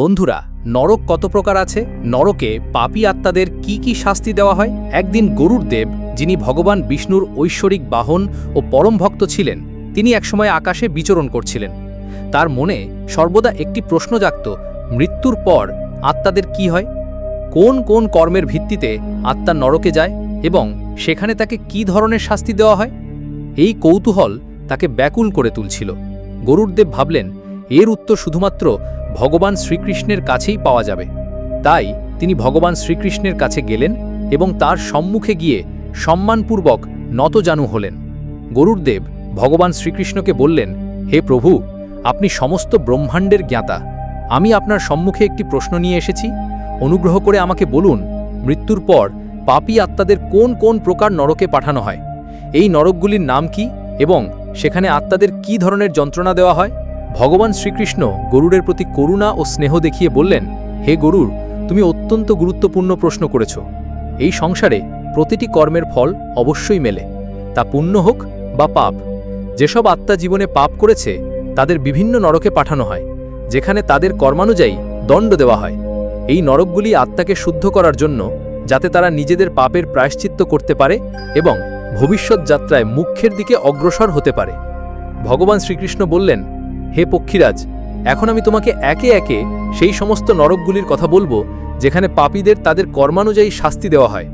বন্ধুরা, নরক কত প্রকার আছে? নরকে পাপী আত্মাদের কি কি শাস্তি দেওয়া হয়? একদিন গরুর দেব, যিনি ভগবান বিষ্ণুর ঐশ্বরিক বাহন ও পরম ভক্ত ছিলেন, তিনি একসময় আকাশে বিচরণ করছিলেন। তার মনে সর্বদা একটি প্রশ্ন জাগত, মৃত্যুর পর আত্মাদের কি হয়? কোন কোন কর্মের ভিত্তিতে আত্মা নরকে যায় এবং সেখানে তাকে কি ধরনের শাস্তি দেওয়া হয়? এই কৌতূহল তাকে ব্যাকুল করে তুলছিল। গরুরদেব ভাবলেন, এর উত্তর শুধুমাত্র ভগবান শ্রীকৃষ্ণের কাছেই পাওয়া যাবে। তাই তিনি ভগবান শ্রীকৃষ্ণের কাছে গেলেন এবং তার সম্মুখে গিয়ে সম্মানপূর্বক নতজানু হলেন। গরুরদেব ভগবান শ্রীকৃষ্ণকে বললেন, হে প্রভু, আপনি সমস্ত ব্রহ্মাণ্ডের জ্ঞাতা। আমি আপনার সম্মুখে একটি প্রশ্ন নিয়ে এসেছি। অনুগ্রহ করে আমাকে বলুন, মৃত্যুর পর পাপী আত্মাদের কোন কোন প্রকার নরকে পাঠানো হয়? এই নরকগুলির নাম কি এবং সেখানে আত্মাদের কি ধরনের যন্ত্রণা দেওয়া হয়? ভগবান শ্রীকৃষ্ণ গরুরের প্রতি করুণা ও স্নেহ দেখিয়ে বললেন, হে গরুর, তুমি অত্যন্ত গুরুত্বপূর্ণ প্রশ্ন করেছ। এই সংসারে প্রতিটি কর্মের ফল অবশ্যই মেলে, তা পুণ্য হোক বা পাপ। যেসব আত্মা জীবনে পাপ করেছে, তাদের বিভিন্ন নরকে পাঠানো হয়, যেখানে তাদের কর্মানুযায়ী দণ্ড দেওয়া হয়। এই নরকগুলি আত্মাকে শুদ্ধ করার জন্য, যাতে তারা নিজেদের পাপের প্রায়শ্চিত্ত করতে পারে এবং ভবিষ্যৎ যাত্রায় মুখ্যের দিকে অগ্রসর হতে পারে। ভগবান শ্রীকৃষ্ণ বললেন হে পক্ষীরাজ, এখন আমি তোমাকে একে একে সেই সমস্ত নরকগুলির কথা বলব, যেখানে পাপীদের তাদের কর্মানুযায়ী শাস্তি দেওয়া হয়।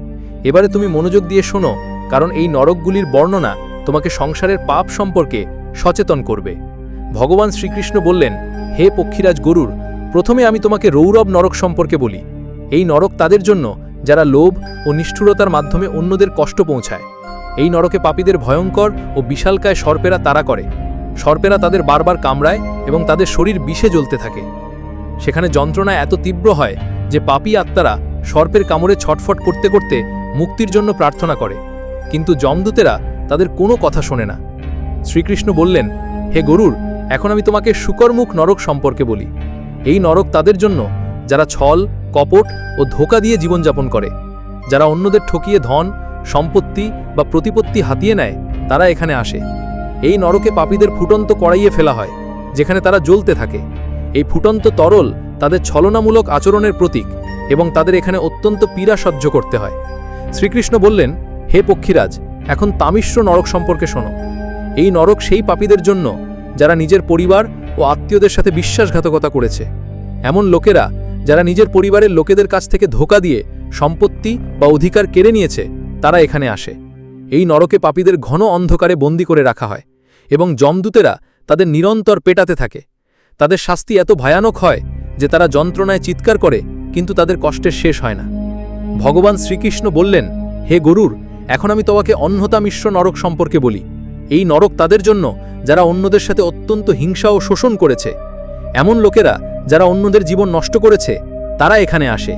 এবারে তুমি মনোযোগ দিয়ে শোনো, কারণ এই নরকগুলির বর্ণনা তোমাকে সংসারের পাপ সম্পর্কে সচেতন করবে। ভগবান শ্রীকৃষ্ণ বললেন, হে পক্ষীরাজ গরুর, প্রথমে আমি তোমাকে রৌরব নরক সম্পর্কে বলি। এই নরক তাদের জন্য, যারা লোভ ও নিষ্ঠুরতার মাধ্যমে অন্যদের কষ্ট পৌঁছায়। এই নরকে পাপীদের ভয়ঙ্কর ও বিশালকায় সর্পেরা তারা করে। সর্পেরা তাদের বারবার কামড়ায় এবং তাদের শরীর বিষে জ্বলতে থাকে। সেখানে যন্ত্রণা এত তীব্র হয় যে পাপী আত্মারা সর্পের কামড়ে ছটফট করতে করতে মুক্তির জন্য প্রার্থনা করে। কিন্তু যমদূতেরা তাদের কোনো কথা শোনে না। শ্রীকৃষ্ণ বললেন, হে গরুর, এখন আমি তোমাকে শুকরমুখ নরক সম্পর্কে বলি। এই নরক তাদের জন্য যারা ছল, কপট ও ধোকা দিয়ে জীবনযাপন করে। যারা অন্যদের ঠকিয়ে ধন, সম্পত্তি বা প্রতিপত্তি হাতিয়ে নেয়, তারা এখানে আসে। এই নরকে পাপীদের ফুটন্ত কড়াইয়ে ফেলা হয়, যেখানে তারা জ্বলতে থাকে। এই ফুটন্ত তরল তাদের ছলনামূলক আচরণের প্রতীক এবং তাদের এখানে অত্যন্ত পীড়া সহ্য করতে হয়। শ্রীকৃষ্ণ বললেন, হে পক্ষীরাজ, এখন তামিশ্র নরক সম্পর্কে শোনো। এই নরক সেই পাপীদের জন্য, যারা নিজের পরিবার ও আত্মীয়দের সাথে বিশ্বাসঘাতকতা করেছে। এমন লোকেরা, যারা নিজের পরিবারের লোকেদের কাছ থেকে ধোকা দিয়ে সম্পত্তি বা অধিকার কেড়ে নিয়েছে, তারা এখানে আসে। এই নরকে পাপীদের ঘন অন্ধকারে বন্দি করে রাখা হয়, এবং যমদূতেরা তাদের নিরন্তর পেটাতে থাকে। তাদের শাস্তি এত ভয়ানক হয় যে তারা যন্ত্রণায় চিৎকার করে, কিন্তু তাদের কষ্টের শেষ হয় না। ভগবান শ্রীকৃষ্ণ বললেন, হে গরুর, এখন আমি তোমাকে অন্যতা মিশ্র নরক সম্পর্কে বলি। এই নরক তাদের জন্য যারা অন্যদের সাথে অত্যন্ত হিংসা ও শোষণ করেছে। এমন লোকেরা যারা অন্যদের জীবন নষ্ট করেছে, তারা এখানে আসে।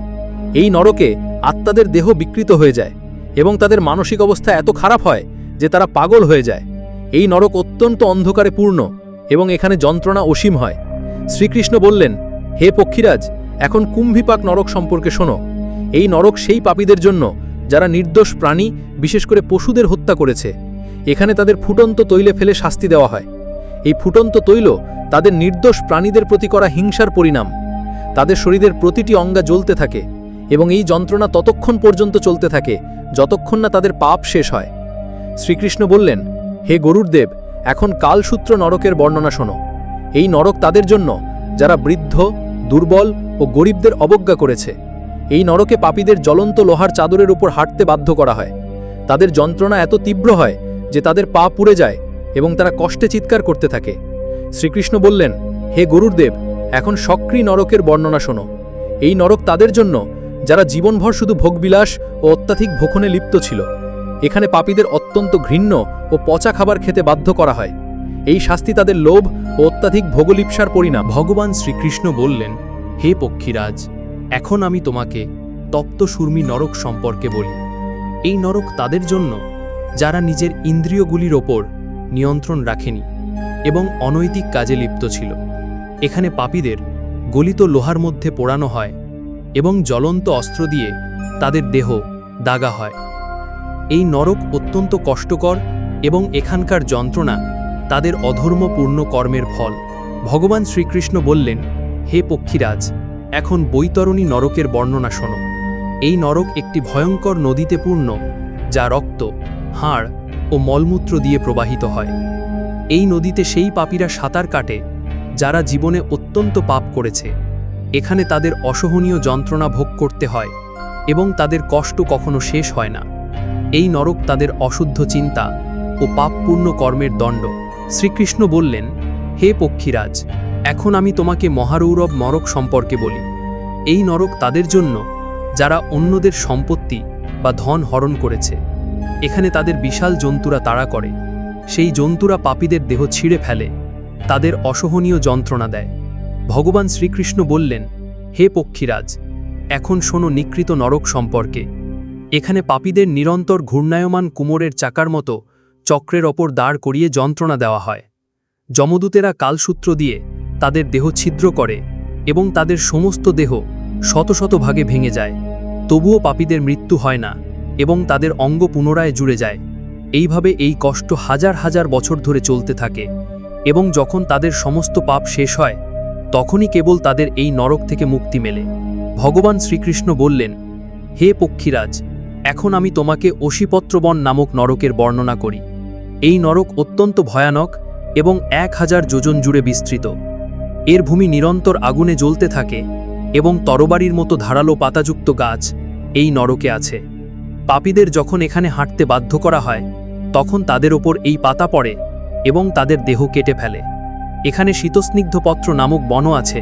এই নরকে আত্মাদের দেহ বিকৃত হয়ে যায়। এবং তাদের মানসিক অবস্থা এত খারাপ হয় যে তারা পাগল হয়ে যায়। এই নরক অত্যন্ত অন্ধকারে পূর্ণ এবং এখানে যন্ত্রণা অসীম হয়। শ্রীকৃষ্ণ বললেন, হে পক্ষীরাজ, এখন কুম্ভিপাক নরক সম্পর্কে শোনো। এই নরক সেই পাপীদের জন্য যারা নির্দোষ প্রাণী, বিশেষ করে পশুদের হত্যা করেছে। এখানে তাদের ফুটন্ত তৈলে ফেলে শাস্তি দেওয়া হয়। এই ফুটন্ত তৈল তাদের নির্দোষ প্রাণীদের প্রতি করা হিংসার পরিণাম। তাদের শরীরের প্রতিটি অঙ্গা জ্বলতে থাকে। এবং এই যন্ত্রণা ততক্ষণ পর্যন্ত চলতে থাকে, যতক্ষণ না তাদের পাপ শেষ হয়। শ্রীকৃষ্ণ বললেন, হে গরুর দেব এখন কালসূত্র নরকের বর্ণনা শোনো। এই নরক তাদের জন্য, যারা বৃদ্ধ, দুর্বল ও গরিবদের অবজ্ঞা করেছে। এই নরকে পাপীদের জ্বলন্ত লোহার চাদরের উপর হাঁটতে বাধ্য করা হয়। তাদের যন্ত্রণা এত তীব্র হয় যে তাদের পা পুড়ে যায় এবং তারা কষ্টে চিৎকার করতে থাকে। শ্রীকৃষ্ণ বললেন, হে গরুরদেব এখন সক্রিয় নরকের বর্ণনা শোনো। এই নরক তাদের জন্য যারা জীবনভর শুধু ভোগবিলাস ও অত্যাধিক ভোখনে লিপ্ত ছিল। এখানে পাপীদের অত্যন্ত ঘৃণ্য ও পচা খাবার খেতে বাধ্য করা হয়। এই শাস্তি তাদের লোভ ও অত্যাধিক ভোগলিপ্সার পরিণাম। ভগবান শ্রীকৃষ্ণ বললেন, হে পক্ষীরাজ, এখন আমি তোমাকে তপ্ত সুর্মি নরক সম্পর্কে বলি। এই নরক তাদের জন্য, যারা নিজের ইন্দ্রিয়গুলির ওপর নিয়ন্ত্রণ রাখেনি এবং অনৈতিক কাজে লিপ্ত ছিল। এখানে পাপীদের গলিত লোহার মধ্যে পোড়ানো হয় এবং জ্বলন্ত অস্ত্র দিয়ে তাদের দেহ দাগা হয়। এই নরক অত্যন্ত কষ্টকর এবং এখানকার যন্ত্রণা তাদের অধর্মপূর্ণ কর্মের ফল। ভগবান শ্রীকৃষ্ণ বললেন, হে পক্ষীরাজ, এখন বৈতরণী নরকের বর্ণনা শোনো। এই নরক একটি ভয়ঙ্কর নদীতে পূর্ণ, যা রক্ত, হাড় ও মলমূত্র দিয়ে প্রবাহিত হয়। এই নদীতে সেই পাপীরা সাঁতার কাটে, যারা জীবনে অত্যন্ত পাপ করেছে। এখানে তাদের অসহনীয় যন্ত্রণা ভোগ করতে হয় এবং তাদের কষ্ট কখনো শেষ হয় না। এই নরক তাদের অশুদ্ধ চিন্তা ও পাপপূর্ণ কর্মের দণ্ড। শ্রীকৃষ্ণ বললেন, হে পক্ষীরাজ, এখন আমি তোমাকে মহারৌরব নরক সম্পর্কে বলি। এই নরক তাদের জন্য, যারা অন্যদের সম্পত্তি বা ধন হরণ করেছে। এখানে তাদের বিশাল জন্তুরা তাড়া করে। সেই জন্তুরা পাপীদের দেহ ছিঁড়ে ফেলে। তাদের অসহনীয় যন্ত্রণা দেয়। ভগবান শ্রীকৃষ্ণ বললেন, হে পক্ষীরাজ, এখন শোনো নিকৃত নরক সম্পর্কে। এখানে পাপীদের নিরন্তর ঘূর্ণায়মান কুমোরের চাকার মতো চক্রের ওপর দাঁড় করিয়ে যন্ত্রণা দেওয়া হয়। যমদূতেরা কালসূত্র দিয়ে তাদের দেহ ছিদ্র করে এবং তাদের সমস্ত দেহ শত শত ভাগে ভেঙে যায়। তবুও পাপীদের মৃত্যু হয় না এবং তাদের অঙ্গ পুনরায় জুড়ে যায়। এইভাবে এই কষ্ট হাজার হাজার বছর ধরে চলতে থাকে এবং যখন তাদের সমস্ত পাপ শেষ হয় তখনই কেবল তাদের এই নরক থেকে মুক্তি মেলে। ভগবান শ্রীকৃষ্ণ বললেন, হে পক্ষীরাজ, এখন আমি তোমাকে অশিপত্রবন নামক নরকের বর্ণনা করি। এই নরক অত্যন্ত ভয়ানক এবং এক হাজার যোজন জুড়ে বিস্তৃত। এর ভূমি নিরন্তর আগুনে জ্বলতে থাকে এবং তরবারির মতো ধারালো পাতাযুক্ত গাছ এই নরকে আছে। পাপীদের যখন এখানে হাঁটতে বাধ্য করা হয়, তখন তাদের ওপর এই পাতা পড়ে এবং তাদের দেহ কেটে ফেলে। এখানে শীতস্নিগ্ধ পত্র নামক বন আছে,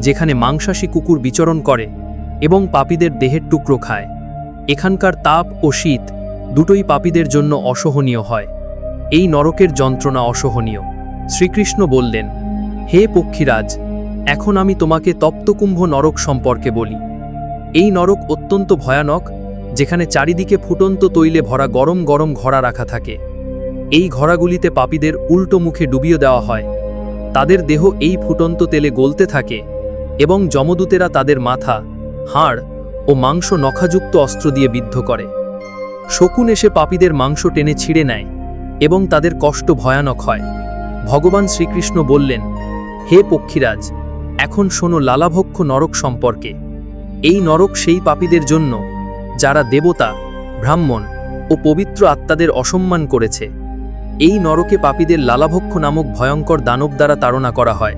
যেখানে মাংসাশী কুকুর বিচরণ করে এবং পাপীদের দেহের টুকরো খায়। এখানকার তাপ ও শীত দুটোই পাপীদের জন্য অসহনীয় হয়। এই নরকের যন্ত্রণা অসহনীয়। শ্রীকৃষ্ণ বললেন, হে পক্ষীরাজ, এখন আমি তোমাকে তপ্তকুম্ভ নরক সম্পর্কে বলি। এই নরক অত্যন্ত ভয়ানক, যেখানে চারিদিকে ফুটন্ত তৈলে ভরা গরম গরম ঘোড়া রাখা থাকে। এই ঘোড়াগুলিতে পাপীদের উল্টো মুখে ডুবিয়ে দেওয়া হয়। তাদের দেহ এই ফুটন্ত তেলে গলতে থাকে এবং যমদূতেরা তাদের মাথা, হাড় ও মাংস নখাযুক্ত অস্ত্র দিয়ে বিদ্ধ করে। শকুন এসে পাপীদের মাংস টেনে ছিঁড়ে নেয় এবং তাদের কষ্ট ভয়ানক হয়। ভগবান শ্রীকৃষ্ণ বললেন, হে পক্ষীরাজ, এখন শোনো লালাভক্ষ নরক সম্পর্কে। এই নরক সেই পাপীদের জন্য, যারা দেবতা, ব্রাহ্মণ ও পবিত্র আত্মাদের অসম্মান করেছে। এই নরকে পাপীদের লালাভক্ষ নামক ভয়ঙ্কর দানব দ্বারা তাড়না করা হয়।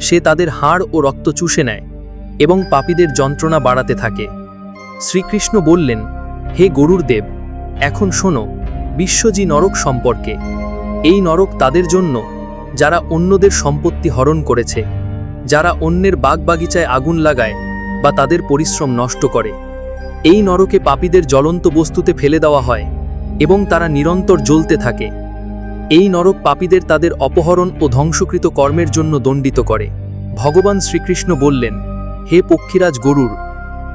সে তাদের হাড় ও রক্ত চুষে নেয় এবং পাপীদের যন্ত্রণা বাড়াতে থাকে। শ্রীকৃষ্ণ বললেন, হে গরুর দেব এখন শোনো, বিশ্বজি নরক সম্পর্কে। এই নরক তাদের জন্য, যারা অন্যদের সম্পত্তি হরণ করেছে, যারা অন্যের বাগবাগিচায় আগুন লাগায় বা তাদের পরিশ্রম নষ্ট করে। এই নরকে পাপীদের জ্বলন্ত বস্তুতে ফেলে দেওয়া হয় এবং তারা নিরন্তর জ্বলতে থাকে। এই নরক পাপীদের তাদের অপহরণ ও ধ্বংসকৃত কর্মের জন্য দণ্ডিত করে। ভগবান শ্রীকৃষ্ণ বললেন, হে পক্ষীরাজ গরুর,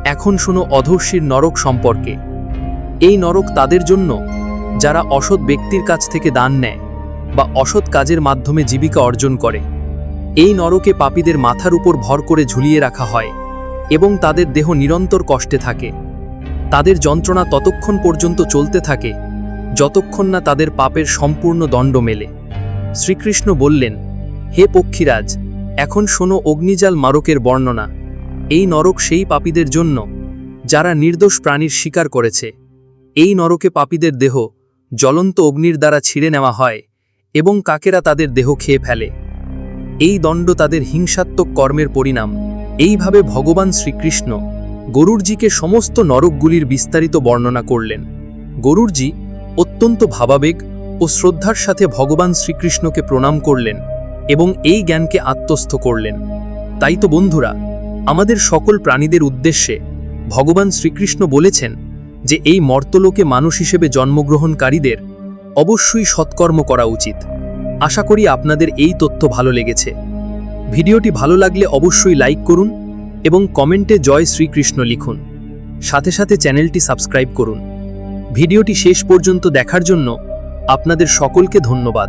এখন শোনো অধর্ষীর নরক সম্পর্কে। এই নরক তাদের জন্য, যারা অসৎ ব্যক্তির কাছ থেকে দান নেয়, বা অসৎ কাজের মাধ্যমে জীবিকা অর্জন করে। এই নরকে পাপীদের মাথার উপর ভর করে ঝুলিয়ে রাখা হয়, এবং তাদের দেহ নিরন্তর কষ্টে থাকে। তাদের যন্ত্রণা ততক্ষণ পর্যন্ত চলতে থাকে যতক্ষণ না তাদের পাপের সম্পূর্ণ দণ্ড মেলে। শ্রীকৃষ্ণ বললেন, হে পক্ষীরাজ, এখন শোনো অগ্নিজাল মারকের বর্ণনা। এই নরক সেই পাপীদের জন্য, যারা নির্দোষ প্রাণীর শিকার করেছে। এই নরকে পাপীদের দেহ, জ্বলন্ত অগ্নির দ্বারা ছিঁড়ে নেওয়া হয় এবং কাকেরা তাদের দেহ খেয়ে ফেলে। এই দণ্ড তাদের হিংসাত্মক কর্মের পরিণাম। এইভাবে ভগবান শ্রীকৃষ্ণ গরুরজিকে সমস্ত নরকগুলির বিস্তারিত বর্ণনা করলেন। গরুরজি অত্যন্ত ভাবাবেগ ও শ্রদ্ধার সাথে ভগবান শ্রীকৃষ্ণকে প্রণাম করলেন এবং এই জ্ঞানকে আত্মস্থ করলেন। তাই তো বন্ধুরা, আমাদের সকল প্রাণীদের উদ্দেশ্যে ভগবান শ্রীকৃষ্ণ বলেছেন যে এই মর্তলোকে মানুষ হিসেবে জন্মগ্রহণকারীদের অবশ্যই সৎকর্ম করা উচিত। আশা করি আপনাদের এই তথ্য ভালো লেগেছে। ভিডিওটি ভালো লাগলে অবশ্যই লাইক করুন এবং কমেন্টে জয় শ্রীকৃষ্ণ লিখুন। সাথে সাথে চ্যানেলটি সাবস্ক্রাইব করুন। ভিডিওটি শেষ পর্যন্ত দেখার জন্য আপনাদের সকলকে ধন্যবাদ।